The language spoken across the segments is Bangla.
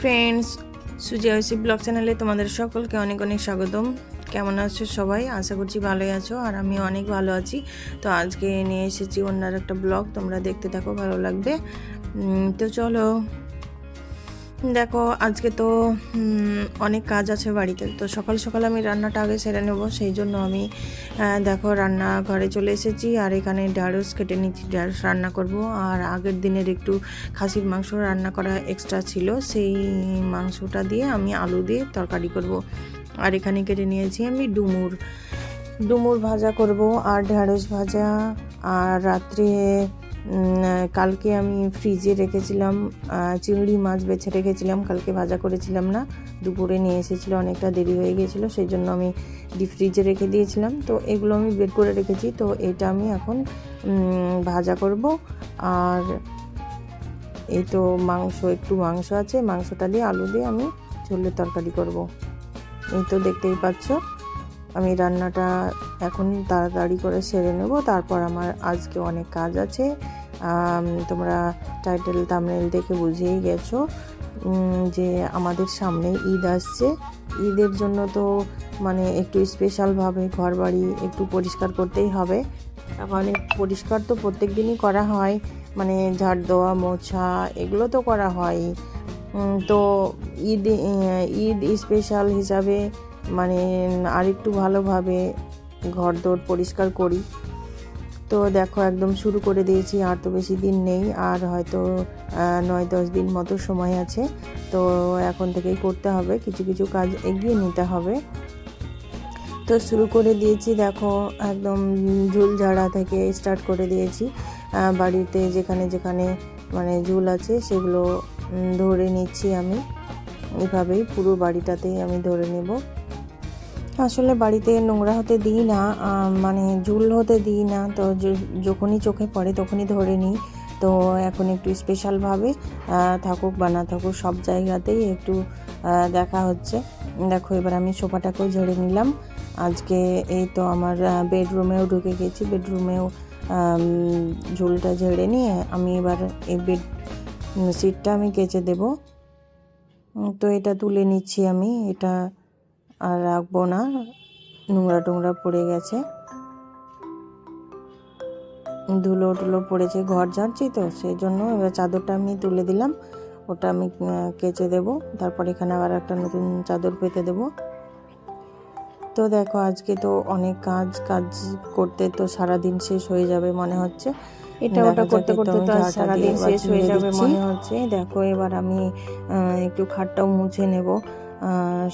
ফ্রেন্ডস সুজি আইসি ব্লগ চ্যানেলে তোমাদের সকলকে অনেক অনেক স্বাগতম। কেমন আছো সবাই? আশা করছি ভালোই আছো আর আমি অনেক ভালো আছি। তো আজকে নিয়ে এসেছি অন্য একটা ব্লগ। তোমরা দেখতে থাকো, ভালো লাগবে। তো চলো। দেখো, আজকে তো অনেক কাজ আছে বাড়িতে। তো সকাল সকাল আমি রান্নাটা আগে সেরে নেব, সেই জন্য আমি দেখো রান্না ঘরে চলে এসেছি, আর এখানে ঢ্যাঁড়স কেটে নিচ্ছি ঢ্যাঁড়স রান্না করব। আর আগের দিনের একটু খাসির মাংস রান্না করা এক্সট্রা ছিল, সেই মাংসটা দিয়ে আমি আলু দিয়ে তরকারি করব। আর এখানে কেটে নিয়েছি আমি ডুমুর। ডুমুর ভাজা করব, আর ঢ্যাঁড়স ভাজা, আর রাত্রে কালকে আমি ফ্রিজে রেখেছিলাম চিংড়ি মাছ বেছে রেখেছিলাম, কালকে ভাজা করেছিলাম না, দুপুরে নিয়ে এসেছিল, অনেকটা দেরি হয়ে গিয়েছিল সেই জন্য আমি ডিপ ফ্রিজে রেখে দিয়েছিলাম। তো এগুলো আমি বের করে রেখেছি, তো এটা আমি এখন ভাজা করব। আর এই তো মাংস, একটু মাংস আছে, মাংসটা দিয়ে আলু দিয়ে আমি ছোলের তরকারি করব। এই তো দেখতেই পাচ্ছ। আমি রান্নাটা এখন তাড়াতাড়ি করে সেরে নেব। তারপর আমার আজকে অনেক কাজ আছে। তোমরা টাইটেল থাম্বনেল দেখে বুঝেই গেছো যে আমাদের সামনে ঈদ আসছে। ঈদের জন্য তো মানে একটু স্পেশালভাবে ঘর বাড়ি একটু পরিষ্কার করতেই হবে। মানে পরিষ্কার তো প্রত্যেক দিনই করা হয়। মানে ঝাড় দেওয়া, মোছা এগুলো তো করা হয় তো ঈদ ঈদ স্পেশাল হিসাবে মানে আরেকটু ভালোভাবে ঘর দোর পরিষ্কার করি। তো দেখো একদম শুরু করে দিয়েছি, আর তো বেশি দিন নেই, আর হয়তো নয় দশ দিন মতো সময় আছে। তো এখন থেকেই করতে হবে, কিছু কিছু কাজ এগিয়ে নিতে হবে। তো শুরু করে দিয়েছি, দেখো একদম ঝুল ঝাড়া থেকে স্টার্ট করে দিয়েছি। বাড়িতে যেখানে যেখানে মানে ঝুল আছে সেগুলো ধরে নিচ্ছি আমি। এভাবেই পুরো বাড়িটাতেই আমি ধরে নেব। আসলে বাড়িতে নোংরা হতে দিই না মানে ঝুল হতে দিই না। তো যখনই চোখে পড়ে তখনই ধরে নিই। তো এখন একটু স্পেশালভাবে থাকুক বা না থাকুক সব জায়গাতেই একটু দেখা হচ্ছে। দেখো, এবার আমি সোফাটাকেও ঝেড়ে নিলাম। আজকে এই তো আমার বেডরুমেও ঢুকে গেছি। বেডরুমেও ঝুলটা ঝেড়ে নিয়ে আমি এবার এই বেড সিটটা আমি কেচে দেব। তো এটা তুলে নিচ্ছি আমি। এটা আর রাখব না। নোংরা টোংরা পড়ে গেছে। ধুলো টুলো পড়েছে ঘর ঝাড়ছি তো সেই জন্য এবার চাদরটা আমি তুলে দিলাম। ওটা আমি কেচে দেব। তারপর এখানে আবার একটা নতুন চাদর পেতে দেব। তো দেখো আজকে তো অনেক কাজ কাজ করতে তো সারা দিন শেষ হয়ে যাবে মনে হচ্ছে। এটা ওটা করতে করতে তো সারাদিন শেষ হয়ে যাবে মনে হচ্ছে। দেখো এবার আমি একটু খাটটাও মুছে নেব।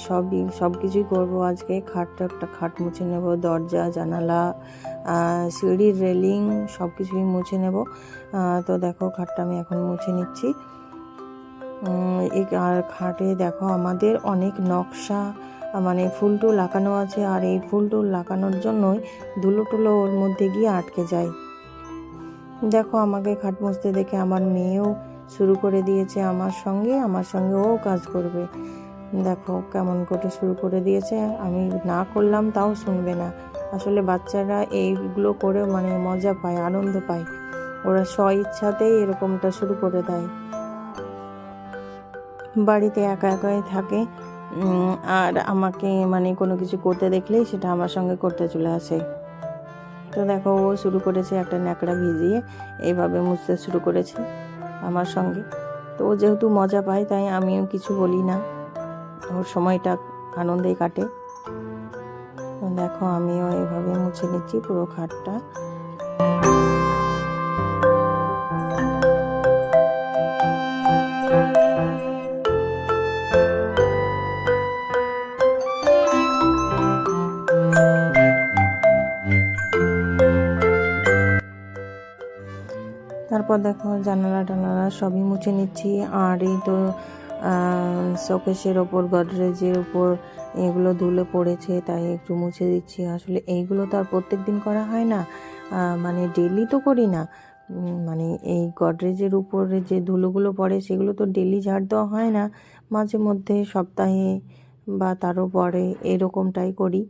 সবই সব কিছুই করব আজকে। খাটটা একটা খাট মুছে নেব, দরজা, জানালা সিঁড়ির রেলিং, সব কিছুই মুছে নেব। তো দেখো, খাটটা আমি এখন মুছে নিচ্ছি। আর খাটে দেখো, আমাদের অনেক নকশা মানে ফুল টুল লাগানো আছে। আর এই ফুল টুল লাগানোর জন্যই ধুলো টুলো ওর মধ্যে গিয়ে আটকে যায়। দেখো, আমাকে খাট মুছতে দেখে আমার মেয়েও শুরু করে দিয়েছে আমার সঙ্গে। আমার সঙ্গে ও কাজ করবে। দেখো কেমন করে শুরু করে দিয়েছে, আমি না করলাম তাও শুনবে না। আসলে বাচ্চারা এইগুলো করে মানে মজা পায়, আনন্দ পায়। ওরা স্ব ইচ্ছাতেই এরকমটা শুরু করে দেয়। বাড়িতে একা একাই থাকে আর আমাকে মানে কোনো কিছু করতে দেখলেই সেটা আমার সঙ্গে করতে চলে আসে। তো দেখো, ও শুরু করেছে একটা ন্যাকড়া ভিজিয়ে এইভাবে মুছতে শুরু করেছে আমার সঙ্গে। তো ও যেহেতু মজা পায়, তাই আমিও কিছু বলি না। ওর সময়টা আনন্দেই কাটে। দেখো, আমিও এভাবে মুছে নিচ্ছি পুরো খাটটা। তারপর দেখো জানালা টানালা সবই মুছে নিচ্ছি। আর এই তো শোকেশের ওপর, গডরেজের ওপর এগুলো ধুলে পড়েছে, তাই একটু মুছে দিচ্ছি। আসলে এইগুলো তো আর প্রত্যেক দিন করা হয় না। মানে ডেলি তো করি না। মানে এই গডরেজের উপরে যে ধুলোগুলো পড়ে, সেগুলো তো ডেলি ঝাড় দেওয়া হয় না। মাঝে মধ্যে, সপ্তাহে বা তারও পরে এরকমটাই করি।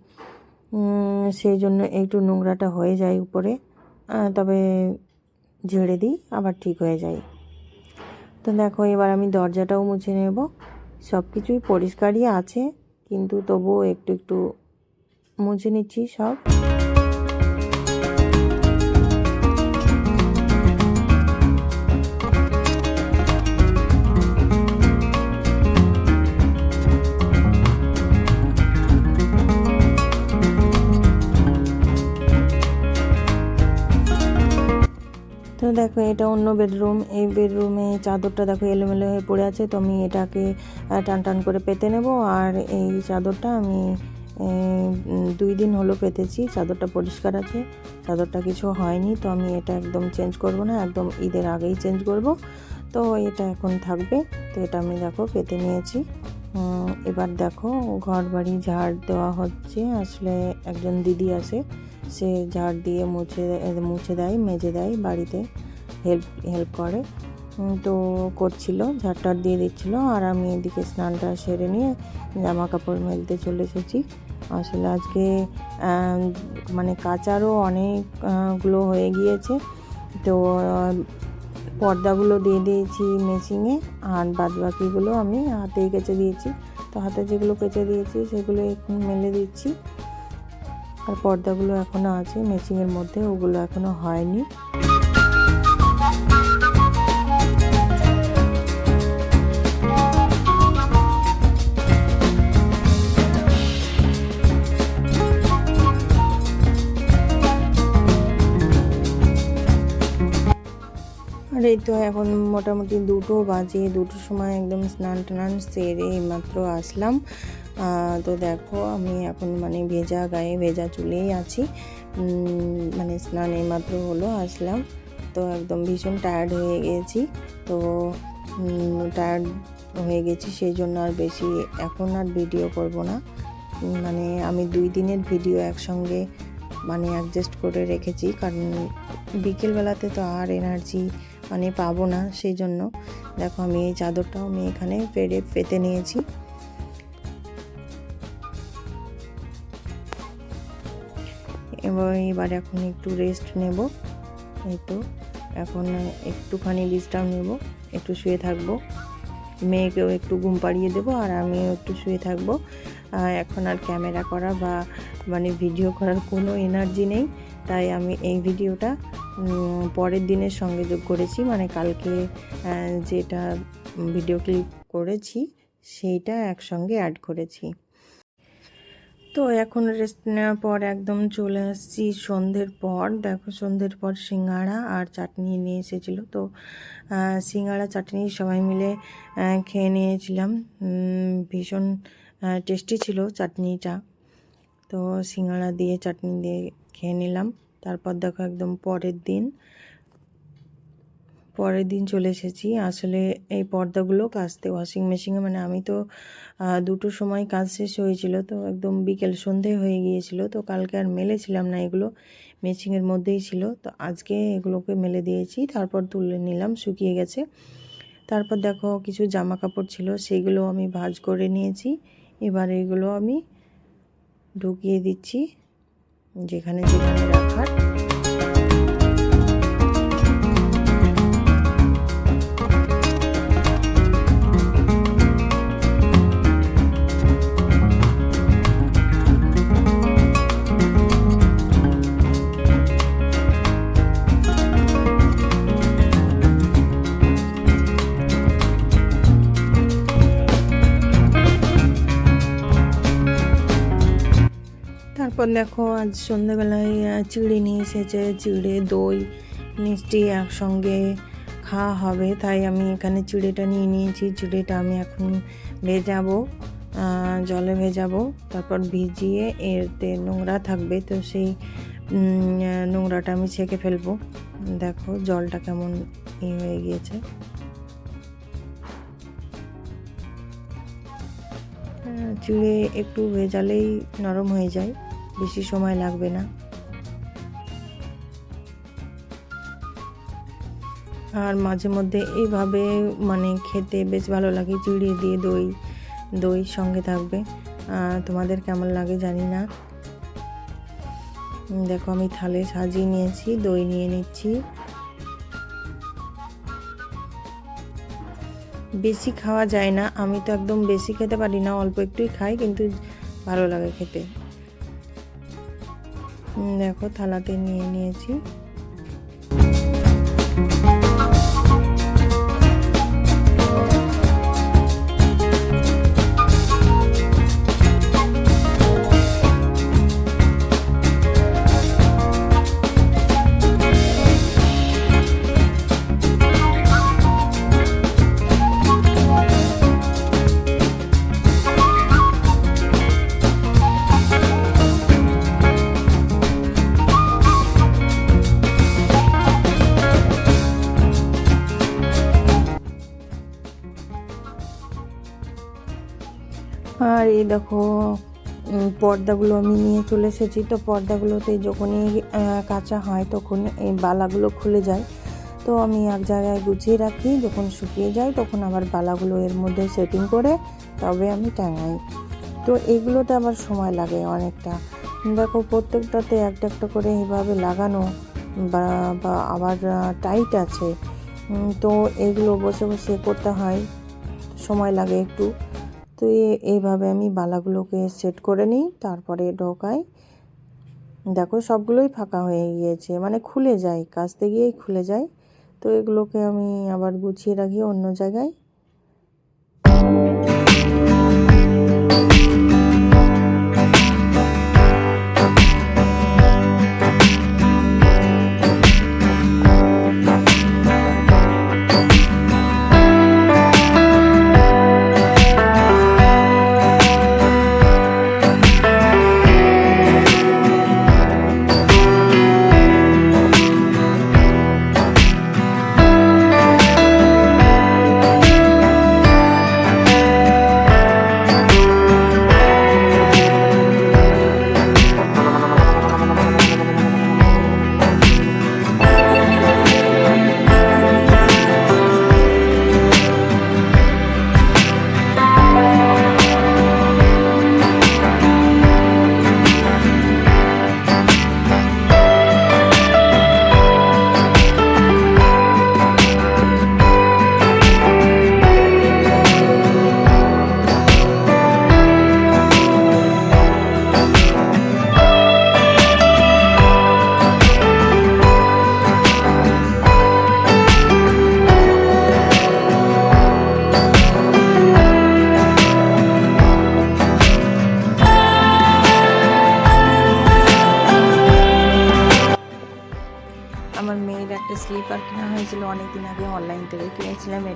সেই জন্য একটু নোংরাটা হয়ে যায় উপরে। তবে ঝেড়ে দিই, আবার ঠিক হয়ে যায়। তো দেখো, এবার আমি দরজাটাও মুছে নেব। সব কিছুই পরিষ্কারই আছে, কিন্তু তবুও একটু একটু মুছে নিচ্ছি সব। দেখো, এটা অন্য বেডরুম। এই বেডরুমে চাদরটা দেখো এলোমেলো হয়ে পড়ে আছে, তো আমি এটাকে টান টান করে পেতে নেব। আর এই চাদরটা আমি দুই দিন হলো পেতেছি, চাদরটা পরিষ্কার আছে। চাদরটা কিছু হয়নি, তো আমি এটা একদম চেঞ্জ করব না, একদম ঈদের আগেই চেঞ্জ করব। তো এটা এখন থাকবে, তো এটা আমি দেখো পেতে নিয়েছি। এবার দেখো ঘর বাড়ি ঝাড় দেওয়া হচ্ছে। আসলে একজন দিদি আছে সে ঝাড় দিয়ে মুছে মুছে দেয়, মেজে দেয় বাড়িতে। হেল্প হেল্প করে। তো করছিল ঝাড় টাড় দিয়ে দিচ্ছিল আর আমি এদিকে স্নানটা সেরে নিয়ে জামা কাপড় মেলতে চলে এসেছি। আসলে আজকে মানে কাচারও অনেকগুলো হয়ে গিয়েছে। তো, পর্দাগুলো দিয়ে দিয়েছি মেশিনে আর বাদ বাকিগুলো আমি হাতেই কেচে দিয়েছি। তো হাতে যেগুলো কেচে দিয়েছি সেগুলো এখন মেলে দিচ্ছি। আর পর্দাগুলো এখনও আছে, মেশিনের মধ্যে, ওগুলো এখনও হয়নি। এই তো এখন মোটামুটি দুটো বাজে। দুটোর সময় একদম স্নান টান সেরে মাত্র আসলাম। তো দেখো আমি এখন মানে ভেজা গায়ে ভেজা চুলেই আছি। মানে স্নান মাত্র হলো আসলাম। তো একদম ভীষণ টায়ার্ড হয়ে গেছি। তো টায়ার্ড হয়ে গেছি সেই জন্য আর বেশি এখন আর ভিডিও করব না। মানে আমি দুই দিনের ভিডিও একসঙ্গে মানে অ্যাডজাস্ট করে রেখেছি। কারণ বিকেলবেলাতে তো আর এনার্জি মানে পাবো না সেই জন্য দেখো আমি এই চাদরটাও আমি এখানে পেরে পেতে নিয়েছি। এবার এবার এখন একটু রেস্ট নেব। এই তো, এখন একটুখানি বিশ্রাম নেব, একটু শুয়ে থাকব। মেয়েকেও একটু ঘুম পাড়িয়ে দেবো আর আমিও একটু শুয়ে থাকব। এখন আর ক্যামেরা করা বা মানে ভিডিও করার কোনো এনার্জি নেই। তাই আমি এই ভিডিওটা পরের দিনের সঙ্গে যোগ করেছি। মানে কালকে যেটা ভিডিও ক্লিপ করেছি, সেইটা একসঙ্গে অ্যাড করেছি। তো এখন রেস্ট নেওয়ার পর একদম চলে আসছি সন্ধ্যের পর। দেখো সন্ধ্যের পর সিঙ্গাড়া আর চাটনি নিয়ে এসেছিল। তো সিঙ্গাড়া চাটনি সবাই মিলে খেয়ে নিয়েছিলাম। ভীষণ টেস্টি ছিল চাটনিটা। তো সিঙ্গাড়া দিয়ে চাটনি দিয়ে খেয়ে নিলাম। তারপর দেখো একদম পরের দিন। পরের দিন চলে এসেছি। আসলে এই পর্দাগুলো কাচতে ওয়াশিং মেশিনে মানে আমি তো দুটো সময় কাজ শেষ হয়েছিল, তো একদম বিকেল সন্ধে হয়ে গিয়েছিল, তো কালকে আর মেলেছিলাম না এগুলো। মেশিনের মধ্যেই ছিল, তো আজকে এগুলোকে মেলে দিয়েছি, তারপর তুলে নিলাম, শুকিয়ে গেছে। তারপর দেখো কিছু জামা কাপড় ছিল, সেগুলো আমি ভাজ করে নিয়েছি। এবার এগুলো আমি ঢুকিয়ে দিচ্ছি। যেখানে যেখানে রাখার দেখো, আজ সন্ধ্যাবেলায় চিড়ে নিয়ে এসেছে, চিড়ে, দই, মিষ্টি একসঙ্গে খাওয়া হবে। তাই আমি এখানে চিড়েটা নিয়ে নিয়েছি। চিড়েটা আমি এখন ভেজাবো জলে ভেজাবো, তারপর ভিজিয়ে এরতে নোংরা থাকবে। তো সেই নোংরাটা আমি ছেঁকে ফেলব। দেখো জলটা কেমন ই হয়ে গিয়েছে। চিড়ে একটু ভেজালেই নরম হয়ে যায়। বেশি সময় লাগবে না। আর মাঝে মধ্যে এইভাবে মানে খেতে বেশ ভালো লাগে চিড়ে দিয়ে দই দই সঙ্গে থাকবে। তোমাদের কেমন লাগে জানি না। দেখো আমি থালে সাজিয়ে নিয়েছি, দই নিয়ে নিচ্ছি। বেশি খাওয়া যায় না, আমি তো একদম বেশি খেতে পারি না, অল্প একটুই খাই, কিন্তু ভালো লাগে খেতে। দেখো থালাতে নিয়ে নিয়েছি। দেখো পর্দাগুলো আমি নিয়ে চলে এসেছি। তো পর্দাগুলোতে যখনই কাঁচা হয় তখন এই বালাগুলো খুলে যায়। তো আমি এক জায়গায় গুছিয়ে রাখি। যখন শুকিয়ে যায় তখন আবার বালাগুলো এর মধ্যে সেটিং করে তবে আমি টাঙাই। তো এগুলোতে আবার সময় লাগে অনেকটা। দেখো, প্রত্যেকটাতে একটা একটা করে এভাবে লাগানো বা আবার টাইট আছে। তো এগুলো বসে বসে করতে হয়। সময় লাগে একটু। তো এইভাবে আমি বালাগুলোকে সেট করে নিই, তারপরে ঢোকাই। দেখো সবগুলোই ফাঁকা হয়ে গিয়েছে মানে খুলে যায় কাচতে গিয়েই খুলে যায়। তো এগুলোকে আমি আবার গুছিয়ে রাখি অন্য জায়গায়।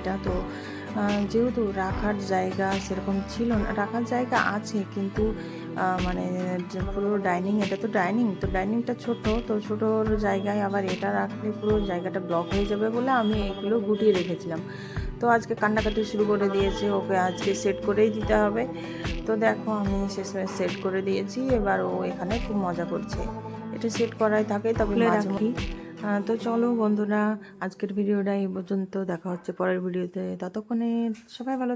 এটা তো যেহেতু রাখার জায়গা সেরকম ছিল না রাখার জায়গা আছে কিন্তু মানে পুরো ডাইনিং এটা তো ডাইনিং তো ডাইনিংটা ছোট তো ছোটোর জায়গায় আবার এটা রাখলে পুরো জায়গাটা ব্লক হয়ে যাবে বলে আমি এগুলো গুটিয়ে রেখেছিলাম। তো আজকে কান্নাকাটি শুরু করে দিয়েছে ওকে আজকে সেট করেই দিতে হবে। তো দেখো আমি শেষমেশ সেট করে দিয়েছি এবার ও এখানে খুব মজা করছে। এটা সেট করাই থাকে তবে রাখি। আহ, তো চলো বন্ধুরা আজকের ভিডিওটা এই পর্যন্ত দেখা হচ্ছে পরের ভিডিওতে ততক্ষণে সবাই ভালো।